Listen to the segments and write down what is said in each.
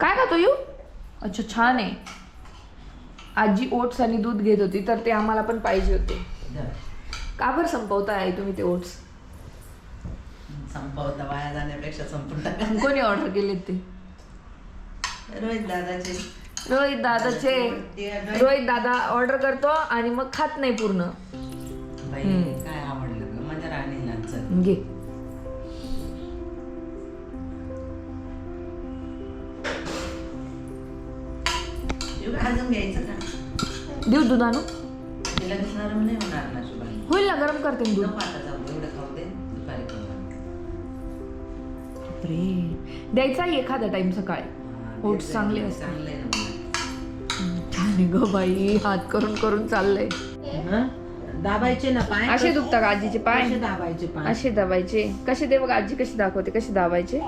काय खातो यू? अच्छा छान आहे. आजी ओट्स आणि दूध घेत होती तर ते आम्हाला पण पाहिजे होते. का बरं संपवताय आई तुम्ही ते ओट्स? संपवता वाया जाण्यापेक्षा संपून टाका. कोणी ऑर्डर केले ते? रोहित दादाचे. रोहित दादाचे. रोहित दादा ऑर्डर करतो आणि मग खात नाही पूर्ण. बाई काय आवडलं ग माझ्या राणीला चल. घे. अजून घ्यायचं का? देऊ दूध आणू तिला दिसणार नाही होणार ना शुभांगी होईल ना गरम करते मी दूध. नको आता जाऊ एवढं खाऊ दे दुपारी खाऊ बापरे. द्यायचा एखादा टाइम सकाळी. हा, ओट्स ते चांगले असतात. चांगले आहे ना मला. छान आहे ग बाई हात करून करून चाललंय. हं? दाबायचे ना पाय? असे दुखता का आजीचे पाय? कसे दाबायचे पाय? असे दाबायचे. कसे दे बघ आजी कशी दाखवते कसे दाबायचे.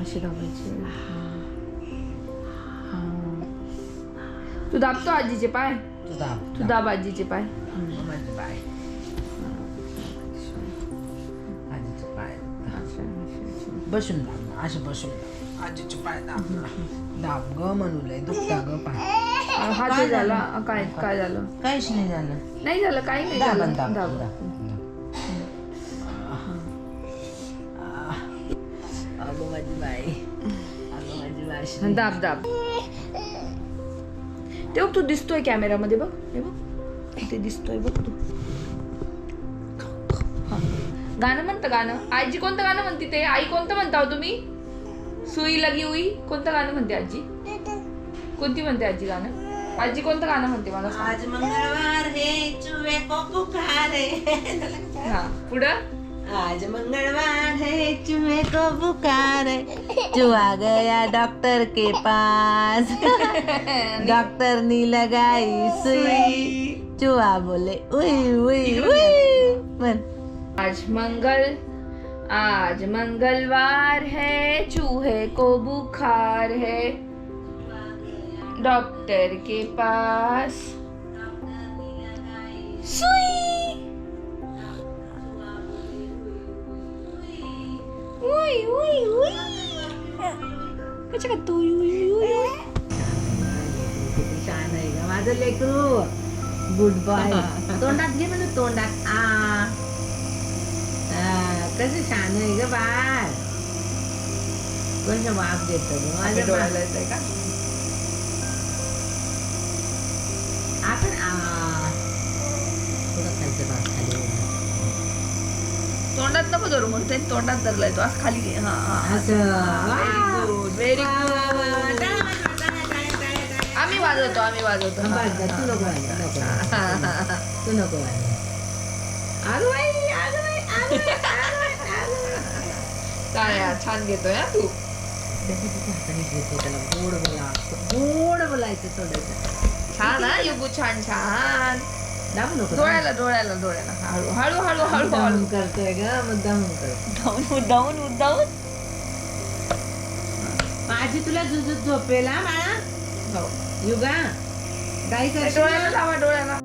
असे दाबायचे. तू दाबतो आजीचे पाय? तू दाब. तू दाब आजीचे पाय. हं, माझे पाय. आजीचे पाय. बसून दाब असे बसून दाब. आजीचे पाय दाब ना. दाब ग म्हणू लय दुखता ग पाय. हा ते झाला? काय? काय झालं? काहीच नाही झालं. नाही झालं काही नाही झालं. दाब. दाब. दाब. अगं माझी बाई. अगं माझी बाई. दाब दाब. ते बघ तू दिसतोय कॅमेरामध्ये बघ हे बघ. ते दिसतोय बघ तू. गाणं म्हणतं गाणं. आजी कोणतं गाणं म्हणते ते? आई कोणतं म्हणता हो तुम्ही? सुई लगी उई. कोणतं गाणं म्हणते आजी? कोणती म्हणते आजी गाणं? आजी कोणतं गाणं म्हणते मला. आज मंगळवार हे चुवे हा पुढं? आज मंगलवार है चूहे को पुकारे चुहा गया डॉक्टर के पास। डॉक्टर ने लगाई सुई। चूहा बोले उई उई उई। मन आज मंगल आज मंगलवार है चूहे को बुखार है। डॉक्टर के पास। सुई। उई उई उई कशा का तू छान आहे ग माझं लेकरू गुड बॉय तोंडात घे म्हणून तोंडात आ आ, कसं छान आहे ग बाळ कसं वाफ देत ग माझ्या माझं डोळ्याला. येतंय का आपण आ थोडं खालचं भाग. तोंडात नको धरू म्हणते तोंडात धरलाय तो आज खाली. हा हा व्हेरी गुड. आम्ही वाजवतो आम्ही वाजवतो. तू नको. टाळ्या छान घेतोय तू? त्याला गोड बोला गोड बोलायचं थोडंसं छान हा युगू छान छान. दाबू नको डोळ्याला डोळ्याला डोळ्याला. हळू हळू हळू हळू हळू. करतोय ग मुद्दाम उद्दावून उद्दावून उद्दावून माझी तुला जुजूत झोपेल बाळा? हो. युगा ते करशील? डोळ्याला? लावा डोळ्याला.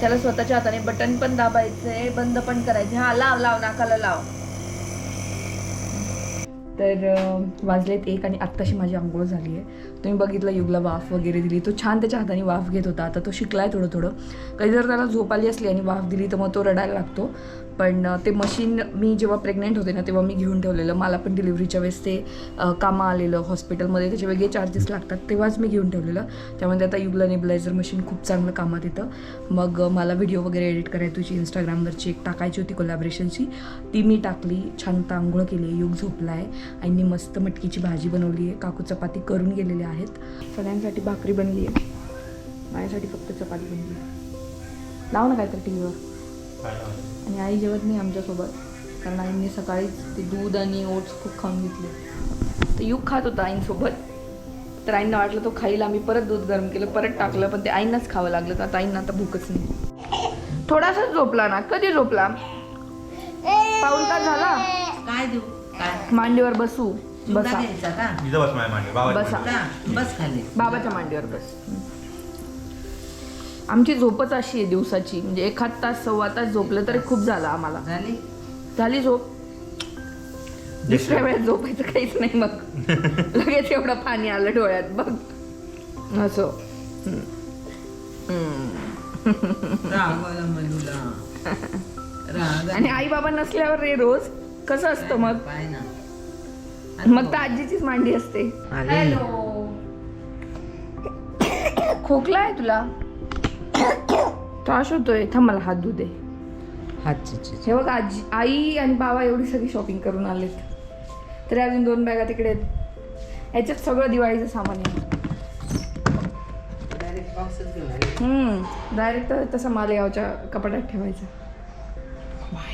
त्याला स्वतःच्या हाताने बटन पण दाबायचंय बंद पण करायचे हा लाव लाव नाकाला लाव. तर वाजलेत एक आणि आत्ताशी माझी आंघोळ झाली आहे तुम्ही बघितलं युगला वाफ वगैरे दिली. तो छान त्याच्या हाताने वाफ घेत होता. आता तो शिकलाय थोडं थोडं. कधी जर त्याला झोप आली असली आणि वाफ दिली तर मग तो रडायला लागतो. पण ते मशीन मी जेव्हा प्रेग्नेंट होते ना तेव्हा मी घेऊन ठेवलेलं. मला पण डिलिव्हरीच्या वेळेस ते कामं आलेलं हॉस्पिटलमध्ये त्याचे वेगळे चार्जेस लागतात तेव्हाच मी घेऊन ठेवलेलं. त्यामध्ये आता युगला नेबलायझर मशीन खूप चांगलं कामात येतं. मग मला व्हिडिओ वगैरे एडिट करायची होती. इंस्टाग्रामवरची एक टाकायची होती कोलॅबरेशनची ती मी टाकली. छान तांघोळ केली युग झोपला आहे आईंनी मस्त मटकीची भाजी बनवली. आहे काकू चपाती करून गेलेली. आहेत. सगळ्यांसाठी भाकरी बनली आहे. माझ्यासाठी फक्त चपाती बनली आहे. लाव ना काहीतरी टी व्हीवर आणि आई जेवत नाही आमच्यासोबत. कारण आईंनी सकाळीच ते दूध आणि ओट्स खूप खाऊन घेतले. तर युग खात होता आईंसोबत. तर आईंना वाटलं तो खाईल आम्ही परत दूध गरम केलं परत टाकलं पण ते आईंनाच खावं लागलं. तर आता आईंना आता भूकच नाही. थोडासाच झोपला ना? कधी झोपला? पाऊल तास झाला? काय देऊ? मांडीवर बसू. बसा. घ्यायचा का? इथं बस माझ्या मांडी बाबाच्या बसा. मांडीवर. का? बस खाली. बाबाच्या मांडीवर बस. आमची झोपच अशी आहे दिवसाची. म्हणजे एखाद तास सव्वा तास झोपलं तरी खूप झालं आम्हाला. झाली? झाली झोप. दुसऱ्या वेळेस झोपायचं काहीच नाही मग. लगेच एवढं पाणी आलं डोळ्यात. बघ. असं. रागवलं मनूला राग. आणि आई बाबा नसल्यावर रे रोज. कसं असतं मग? पाय ना. मग तर आजीचीच मांडी असते. हॅलो. खोकला आहे तुला? त्रास होतोय. थांब मला हात धू दे. हातची हे बघ आजी आई आणि बाबा एवढी सगळी शॉपिंग करून आलेत. तरी अजून दोन बॅगा तिकडे आहेत. ह्याच्यात सगळं दिवाळीचं सामान आहे. डायरेक्ट बॉक्सच घेऊन आले. हम्म डायरेक्ट तसं मालेगावच्या कपाटात ठेवायचं.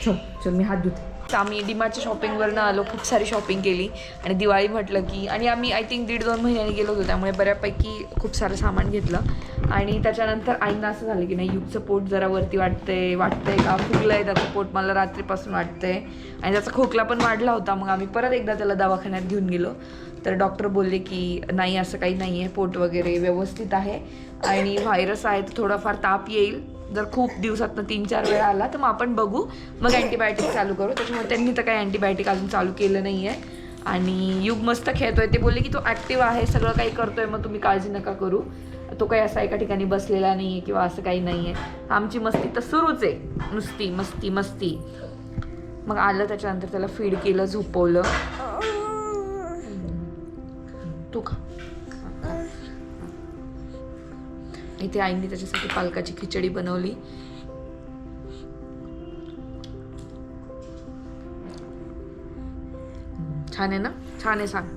चल चल मी हात धुते. तर आम्ही डीमार्टच्या शॉपिंगवरनं आलो खूप सारी शॉपिंग केली. आणि दिवाळी म्हटलं की आणि आम्ही आय थिंक दीड दोन महिन्यांनी गेलो होतो त्यामुळे बऱ्यापैकी खूप सारं सामान घेतलं. आणि त्याच्यानंतर आईनं असं झालं की नाही युगचं पोट जरा वरती वाटतंय वाटतंय का? फुगलंय त्याचं पोट मला रात्रीपासून वाटतंय. आणि त्याचा खोकला पण वाढला होता मग आम्ही परत एकदा त्याला दवाखान्यात घेऊन गेलो. तर डॉक्टर बोलले की नाही असं काही नाही आहे पोट वगैरे व्यवस्थित आहे आणि व्हायरस आहे तर थोडाफार ताप येईल. जर खूप दिवसातनं तीन चार वेळा आला तर मग आपण बघू. मग अँटीबायोटिक चालू करू. त्याच्यामुळे त्यांनी तर काही अँटीबायोटिक अजून चालू केलं नाही आहे आणि युग मस्त खेळतोय. ते बोलले की तो ॲक्टिव्ह आहे सगळं काही करतोय मग तुम्ही काळजी नका करू. तो काही असा एका ठिकाणी बसलेला नाही आहे किंवा असं काही नाही आहे आमची मस्ती तर सुरूच आहे. नुसती मस्ती मस्ती. मग आलं त्याच्यानंतर त्याला फीड केलं झोपवलं. तू का इथे आईने त्याच्यासाठी पालकाची खिचडी बनवली. छान आहे ना? छान आहे सांग.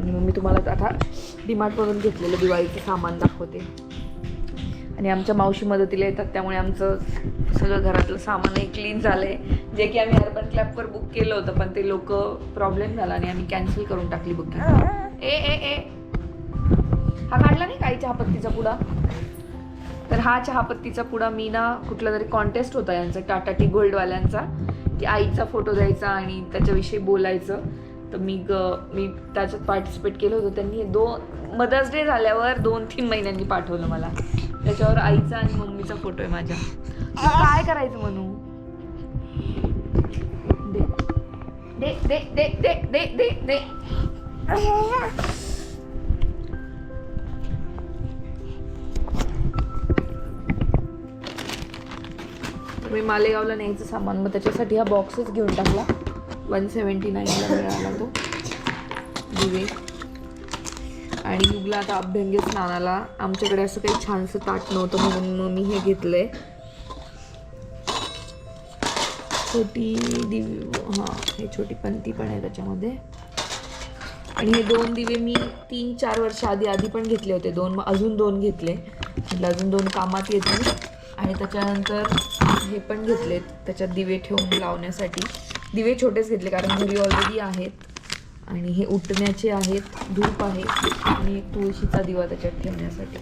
आणि मग मी तुम्हाला आता डिमार्टवरून घेतलेलं दिवाळीचं सामान दाखवते. आणि आमच्या मावशी मदतीला येतात त्यामुळे आमचं सगळं घरातलं सामानही क्लीन झालं आहे जे की आम्ही अर्बन क्लॅबवर बुक केलं होतं पण ते लोक प्रॉब्लेम झाला आणि आम्ही कॅन्सल करून टाकली बुकिंग ए ए ए. हा काढला नाही काही चहापत्तीचा पुडा? तर हा चहापत्तीचा पुडा मी ना कुठला तरी कॉन्टेस्ट होता यांचा टाटा टी गोल्डवाल्यांचा. की आईचा फोटो द्यायचा आणि त्याच्याविषयी बोलायचं. तर मी ग मी त्याच्यात पार्टिसिपेट केलं होतं. त्यांनी दोन मदर्स डे झाल्यावर दोन तीन महिन्यांनी पाठवलं मला. त्याच्यावर आईचा आणि मम्मीचा फोटो आहे माझ्या. काय करायचं म्हणू? दे दे दे दे दे दे दे. मी मालेगावला न्यायचं सामान मग त्याच्यासाठी हा बॉक्सच घेऊन टाकला. वन सेवन्टी नाईनला मिळाला तो. दिवे. आणि युगला आता अभ्यंगी स्नानाला. आमच्याकडे असं काही छानसं ताट नव्हतं म्हणून मग मी हे घेतलंय. छोटी दिवे हां हे छोटी पंती पण आहे त्याच्यामध्ये. आणि हे दोन दिवे मी तीन चार वर्ष आधी आधी पण घेतले होते. दोन मग अजून दोन घेतले. म्हटलं अजून दोन कामात येतील. आणि त्याच्यानंतर हे पण घेतलेत. त्याच्यात दिवे ठेवून लावण्यासाठी. दिवे छोटेच घेतले कारण घरी ऑलरेडी आहेत. आणि हे उठण्याचे आहेत. धूप आहे. आणि एक तुळशीचा दिवा त्याच्यात ठेवण्यासाठी.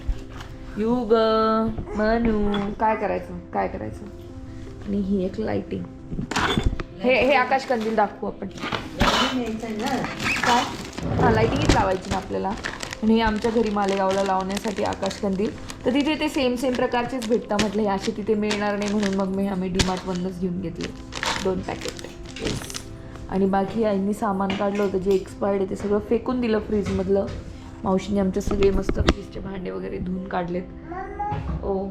युग मनू. काय करायचं? काय करायचं? आणि ही एक लाइटिंग हे हे आकाश कंदील दाखवू आपण. काय? हां लाईटिंगच लावायची ना आपल्याला. आणि हे आमच्या घरी मालेगावला लावण्यासाठी आकाशकंदील तर तिथे ते सेम सेम प्रकारचेच भेटतात. म्हटलं हे असे तिथे मिळणार नाही म्हणून मग मी आम्ही डीमार्टमधूनच घेऊन घेतले. दोन पॅकेट येस आणि बाकी आईंनी सामान काढलं होतं जे एक्सपायर्ड आहे ते सगळं फेकून दिलं फ्रीजमधलं मावशीने आमचे सगळे मस्त फ्रीजचे भांडे वगैरे धुवून काढलेत. ओ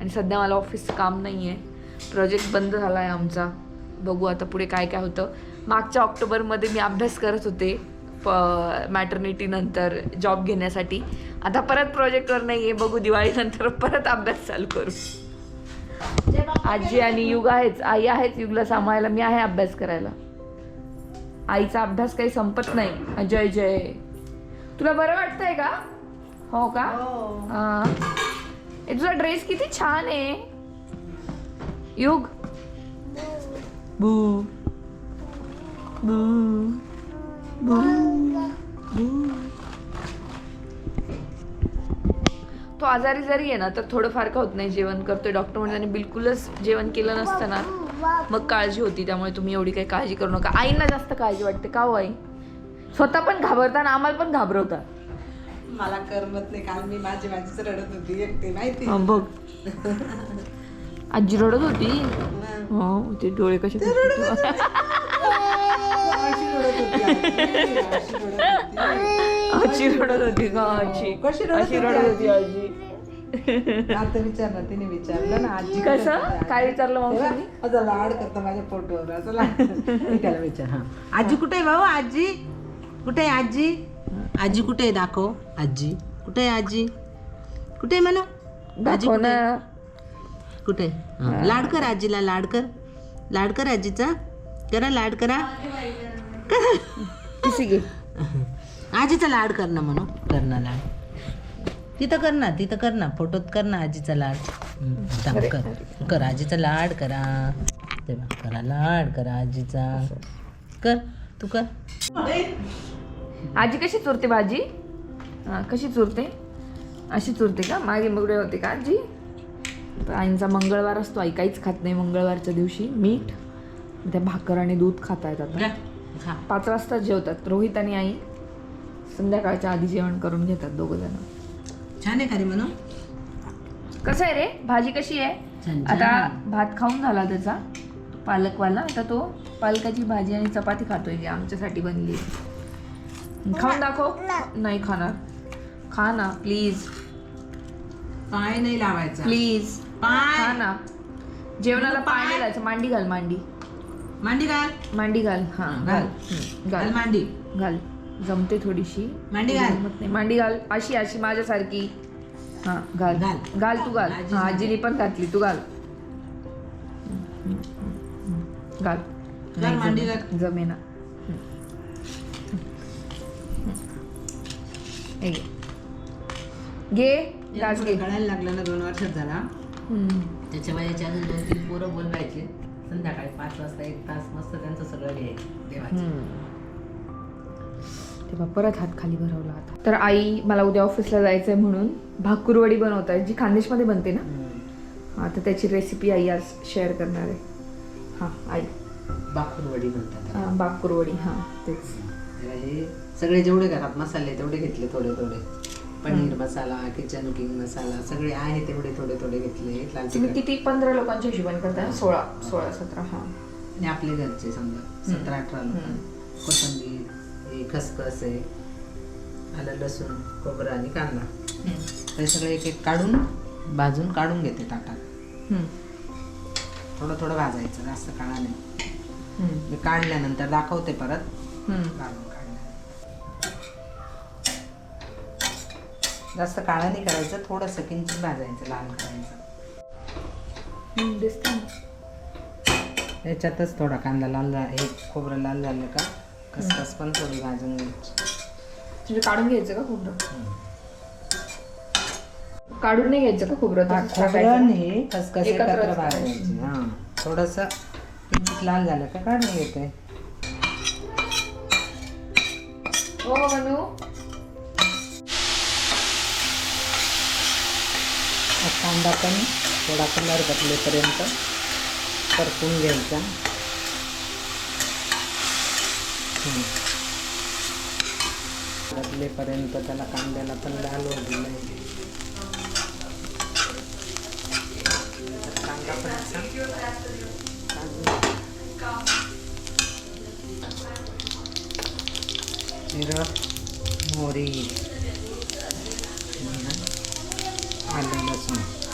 आणि सध्या मला ऑफिसचं काम नाही आहे प्रोजेक्ट बंद झाला आहे आमचा. बघू आता पुढे काय काय होतं. मागच्या ऑक्टोबरमध्ये मी अभ्यास करत होते. प मॅटर्निटी नंतर जॉब घेण्यासाठी. आता परत प्रोजेक्टवर नाही आहे बघू दिवाळीनंतर परत अभ्यास चालू करू. आजी आणि युग आहेच आई आहेच युगला सांभाळायला मी आहे अभ्यास करायला. आईचा अभ्यास काही संपत नाही. जय जय. तुला बरं वाटतंय का? हो का? हा. तुझा ड्रेस किती छान आहे. युग. बू. बू. तो आजारी जरी आहे ना तर थोडंफार का होत नाही जेवण करतोय? डॉक्टर म्हणजे त्याने बिलकुलच जेवण केलं नसतं ना. मग काळजी होती त्यामुळे तुम्ही एवढी काही काळजी करू नका. आईंना जास्त काळजी वाटते का हो आई? स्वतः पण घाबरता आणि आम्हाला पण घाबरवता मला करमत नाही काल मी माझी माझीच रडत होती एकटी माहिती बघ. आजी रडत होती? हो. ते डोळे कसे आजी रडत होती का आजी. कशी रडत अशी होती रडत होती आजी? आता विचारलं तिने विचारलं ना आजी कसं? काय विचारलं तुम्ही? असं लाड करतो माझ्या फोटोवर असं लाड मी त्याला विचार हा. आजी कुठे आहे भाऊ? आजी? कुठे आहे आजी? आजी कुठे आहे? दाखव. आजी. कुठे आहे आजी? कुठे आहे म्हणा आजी दाखव कुठे ना. आहे? कुठे आहे? हा. लाड कर आजीला लाड कर. लाड कर आजीचा. करा लाड करा. किसी घे आजीचा लाड कर ना म्हणू कर ना लाड. तिथं कर ना तिथं कर ना. फोटोत कर ना आजीचा लाड. थांब, कर. कर आजीचा लाड करा. तेव्हा करा लाड करा आजीचा. कर तू कर. आजी कशी चुरते भाजी हा कशी चुरते? अशी चुरते का? मागे मगडे होते का आजी? तर आईंचा मंगळवार असतो. आई काहीच खात नाही मंगळवारच्या दिवशी. मीठ त्या भाकर आणि दूध खाता येतात पाच वाजता जेवतात रोहित आणि आई. संध्याकाळच्या आधी जेवण करून घेतात दोघं जण. छान आहे खरी म्हणू कसं आहे रे? भाजी कशी आहे? छान, आता भात खाऊन झाला त्याचा पालकवाला. आता तो पालकाची भाजी आणि चपाती खातोय की आमच्यासाठी बनली आहे. खाऊन दाखव. नाही खाणार. खा ना प्लीज पाय नाही लावायचा. प्लीज पाय. खा ना. जेवणाला पाय. नाही घालायचं. मांडी घाल मांडी. मांडी घाल. मांडी घाल हा. घाल घाल. हम्म, घाल. घाल मांडी. घाल. जमते थोडीशी. मांडी घाल. जमत नाही. मांडी घाल. अशी अशी माझ्यासारखी. हा घाल. घाल. घाल तू घाल. आजी हा घाल. आजीने पण घातली. तू घाल. घाल. घाल, मांडी घाल. जमेना. हे घे. घे. घास घे. लागलं ना दोन वर्षात झाला. हम्म. त्याच्या वयाच्या अजून दोन तीन पोरं बोलवायचे संध्याकाळी पाच वाजता एक तास मस्त त्यांचं सगळं घ्यायचं देवाचं. तेव्हा परत हात खाली भरवला आता. तर आई मला उद्या ऑफिसला जायचंय म्हणून भाकुरवडी बनवत आहे जी खानदेशमध्ये बनते ना. हा तर त्याची रेसिपी आई आज शेअर करणार आहे. हां आई. बाकरवडी म्हणतात त्याला. हा, भाकुरवडी हां तेच. हे सगळे जेवढे घरात मसाले तेवढे घेतले थोडे थोडे पनीर मसाला किचन किंग मसाला सगळे आहे तेवढे थोडे थोडे घेतले लाल तुम्ही तिखट. किती पंधरा लोकांच्या हिशोबाने करताय? सोळा सोळा सतरा हां. आणि आपले घरचे समजा सतरा अठरा लोक. कोथिंबीर हे खसखस आहे आलं लसूण खोबरं आणि कांदा. हे सगळं एक एक काढून भाजून काढून घेते ताटात. थोडं थोडं भाजायचं जास्त काळा नाही. मी काढल्यानंतर दाखवते परत. काढून जास्त काळा नाही करायचं थोडंसं किंचित भाजायचं लाल करायचं. ना. याच्यातच थोडा कांदा लाल हे खोबरं लाल झालं का खसखस पण थोडी भाजून घ्यायची. म्हणजे काढून घ्यायचं का खोबरं? काढून नाही घ्यायचं का खोबरं? हा, खोबरं हे खसखस एकत्र. भाजायची. हा थोडंसं किंचित लाल झालं का काढून घेते. हो मनू. कांदा पण थोडा कलर बदलेपर्यंत परतून घ्यायचा. बदलेपर्यंत त्याला कांद्याला पण लाल होऊ दिलं कांदा पण असा. जिरं मोहरी. आलं लसूण हे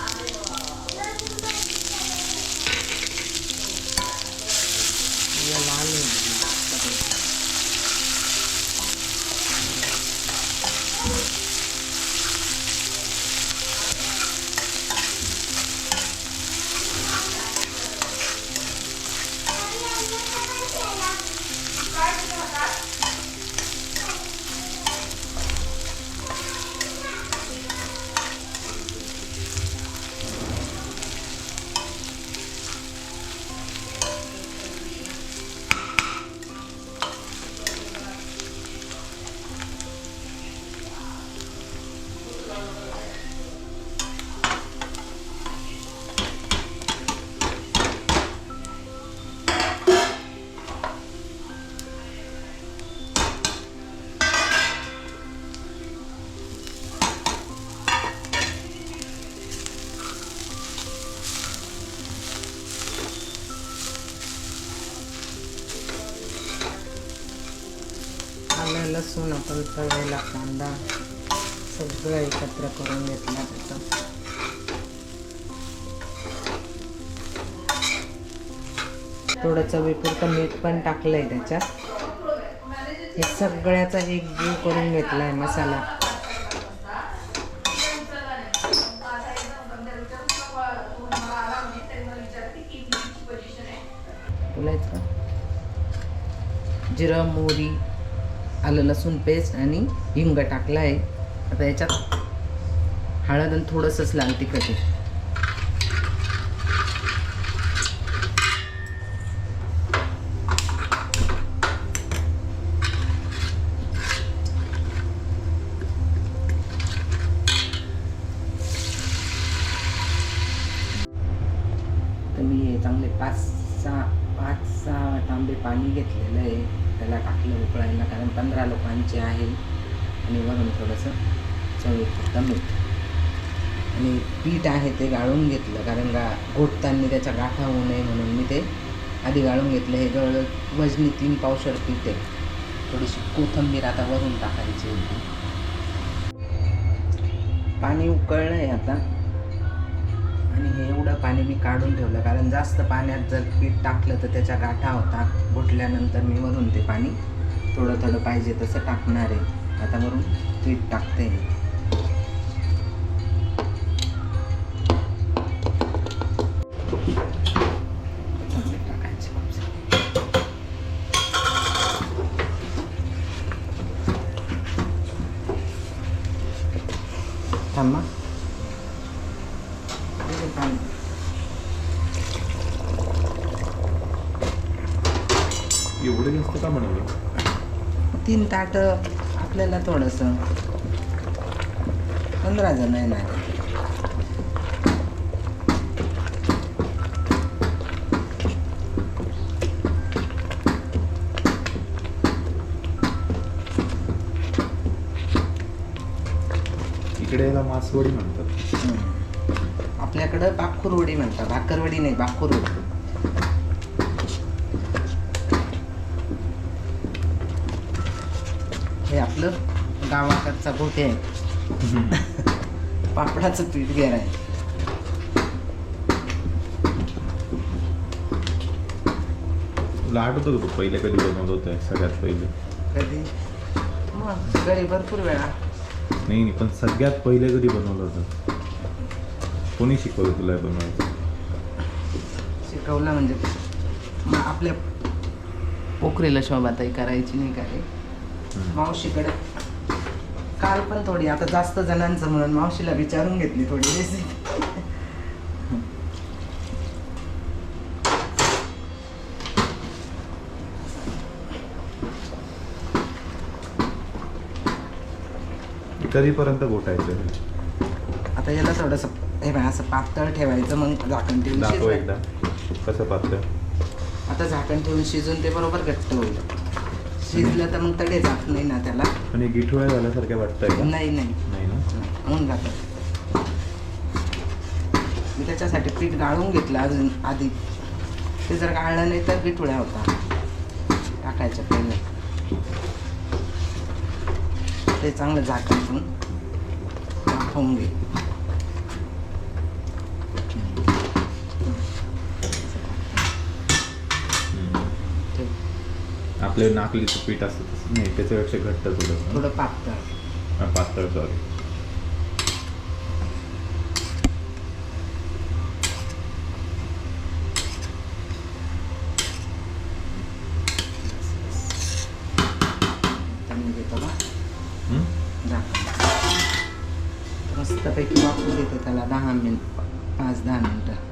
आपण तळलेला कांदा सगळं एकत्र करून घेतला त्याचं. थोडं चवीपुरतं मीठ पण टाकलं आहे त्याच्यात. हे सगळ्याचा एक जीव करून घेतला आहे मसाला बोलायचं का? जिरं मोहरी आलं लसूण पेस्ट आणि हिंग टाकला आहे. आता याच्यात हळद आणि थोडंसंच लाल तिखट आहे. तर मी चांगले पाच सहा पाच सहा तांबे पाणी घेतलेलं आहे. त्याला टाकलं उकळायला कारण पंधरा लोकांचे आहे. आणि वरून थोडंसं चवीपुरतं मीठ. आणि पीठ आहे ते गाळून घेतलं कारण गा घोटताना त्याचा गाठा होऊ नये म्हणून मी ते आधी गाळून घेतलं. हे जवळ वजनी तीन पावसाळ पीठ आहे. थोडीशी कोथंबीर आता वरून टाकायची होती. पाणी उकळलं आहे आता. हे एवढं पाणी मी काढून ठेवलं. कारण जास्त पाण्यात जर पीठ टाकलं तर त्याच्या गाठा होता. घुटल्यानंतर मी वरून ते पाणी थोडं थोडं पाहिजे तसं टाकणार आहे. आता वरून पीठ टाकते ताट आपल्याला थोडंसं पंधरा जण येणार. इकडे याला मासवडी म्हणतात. आपल्याकडं बाखुरवडी म्हणतात भाकरवडी नाही बाखुरवडी हे आपलं गावाकडचा गोटे आहे पापडाचं पीठ घेर आहे. तुला आठवतं का तू पहिले कधी बनवत होतं सगळ्यात पहिले. कधी? मग घरी भरपूर वेळा. नाही नाही पण सगळ्यात पहिले कधी बनवलं होतं? कोणी शिकवलं तुला हे बनवायचं? शिकवलं म्हणजे मग आपल्या पोखरीला शोभाताई करायची नाही काय हम्म. मावशीकडे. काल पण थोडी आता जास्त जणांचं म्हणून मावशीला विचारून घेतली थोडी रेसिपी कधीपर्यंत गोटायचं आता याला थोडंसं हे बघ असं पातळ ठेवायचं मग झाकण ठेवून दाखव शिजवायचं. एकदा. कसं पातळ? आता झाकण ठेवून शिजून ते बरोबर घट्ट होईल. शिजलं तर मग तडे जात नाही ना त्याला. आणि गिठोळ्या झाल्यासारख्या वाटतंय का? नाही नाही. नाही ना? होऊन जातं. मी त्याच्यासाठी पीठ गाळून घेतलं अजून आधी. ते जर गाळलं नाही तर बिठुळ्या होता. टाकायचं पहिले. ते चांगलं ठेवून वाफवून घे आपले नाकलीचं पीठ असतं तसं. नाही त्याच्यापेक्षा घट्ट थोडं. थोडं पातळ. पातळ सॉरी बा मस्तपैकी वाफू देते त्याला दहा मिनिट पाच दहा मिनटं.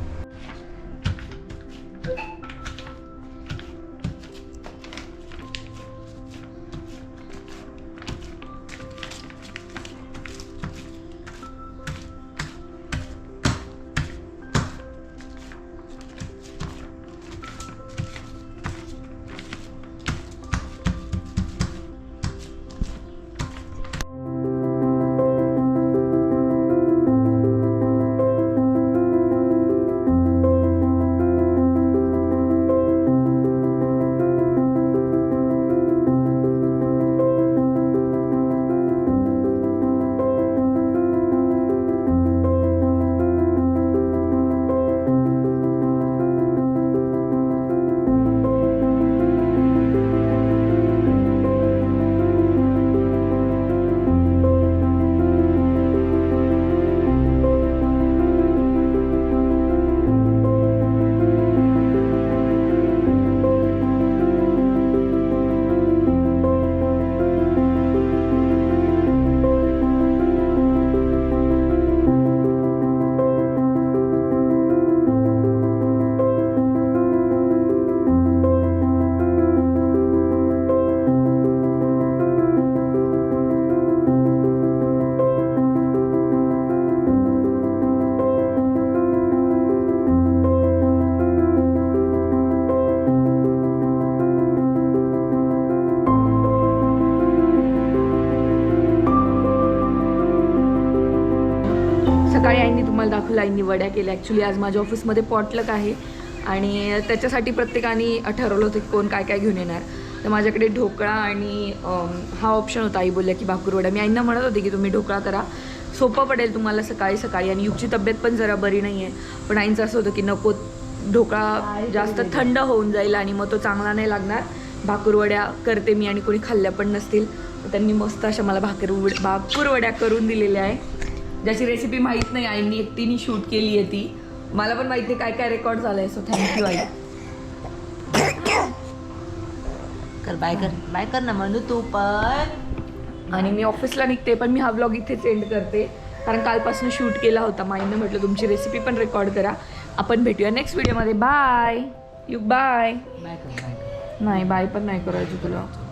तुम्हाला वड्या केल्या. ॲक्च्युली आज माझ्या ऑफिसमध्ये पॉटलक आहे. आणि त्याच्यासाठी प्रत्येकाने ठरवलं होतं की कोण काय काय घेऊन येणार. तर माझ्याकडे ढोकळा आणि हा ऑप्शन होता. आई बोलल्या की भाकूरवड्या मी आईंना म्हणत होते की तुम्ही ढोकळा करा. सोपं पडेल तुम्हाला सकाळी सकाळी. आणि युगची तब्येत पण जरा बरी नाही आहे पण आईंचं असं होतं की नको ढोकळा जास्त थंड होऊन जाईल आणि मग तो चांगला नाही लागणार. भाकूरवड्या करते मी आणि कोणी खाल्ल्या पण नसतील. त्यांनी मस्त अशा मला भाकर भाकूरवड्या करून दिलेल्या आहे. ज्याची रेसिपी माहीत नाही आईंनी एकटीने शूट केली आहे ती. मला पण माहिती काय काय रेकॉर्ड झालंय सो थँक्यू आई. कर बाय कर बाय कर ना म्हणू तू पण. आणि मी ऑफिसला निघते पण मी हा ब्लॉग इथेच एंड करते. कारण कालपासून शूट केला होता माईनं म्हटलं तुमची रेसिपी पण रेकॉर्ड करा. आपण भेटूया नेक्स्ट व्हिडिओमध्ये बाय यू बाय बाय नाही बाय पण नाही करायचं तुला.